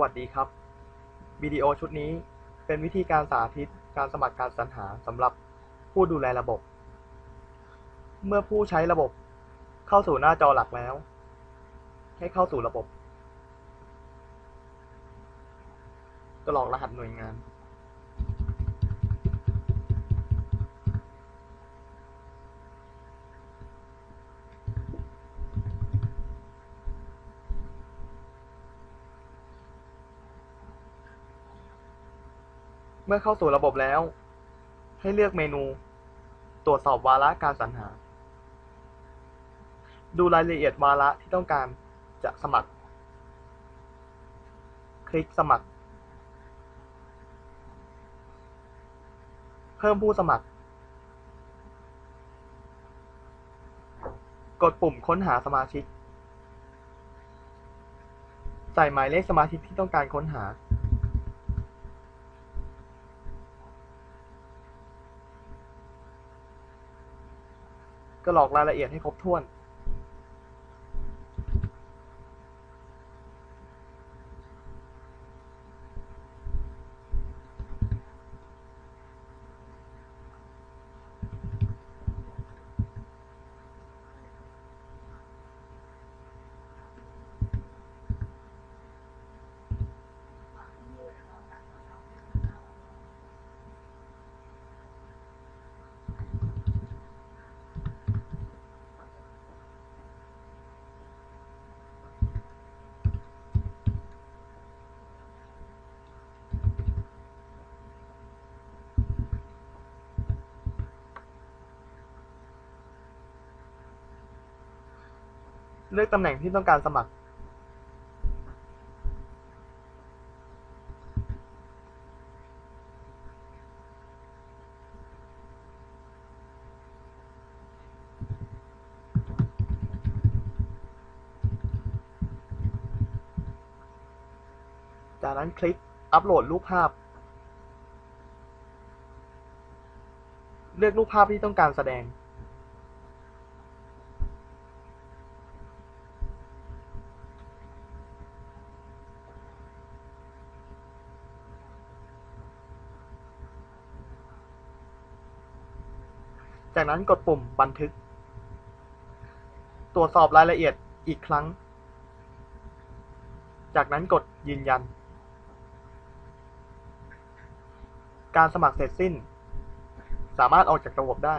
วัสดีครับ วิดีโอชุดนี้เป็นวิธีการสาธิตการสมัครการสรรหาสำหรับผู้ดูแลระบบ เมื่อผู้ใช้ระบบเข้าสู่หน้าจอหลักแล้ว ให้เข้าสู่ระบบกรอกรหัสหน่วยงาน เมื่อเข้าสู่ระบบแล้ว ให้เลือกเมนู ตรวจสอบวาระการสรรหา ดูรายละเอียดวาระที่ต้องการจะสมัคร คลิกสมัคร เพิ่มผู้สมัคร กดปุ่มค้นหาสมาชิก ใส่หมายเลขสมาชิกที่ต้องการค้นหา ก็หลอกรายละเอียดให้ครบถ้วน เลือกตำแหน่งที่ต้องการสมัครจากนั้นคลิกอัปโหลดรูปภาพ เลือกรูปภาพที่ต้องการแสดง จากนั้นกดปุ่มบันทึก ตรวจสอบรายละเอียดอีกครั้ง จากนั้นกดยืนยัน การสมัครเสร็จสิ้น สามารถออกจากระบบได้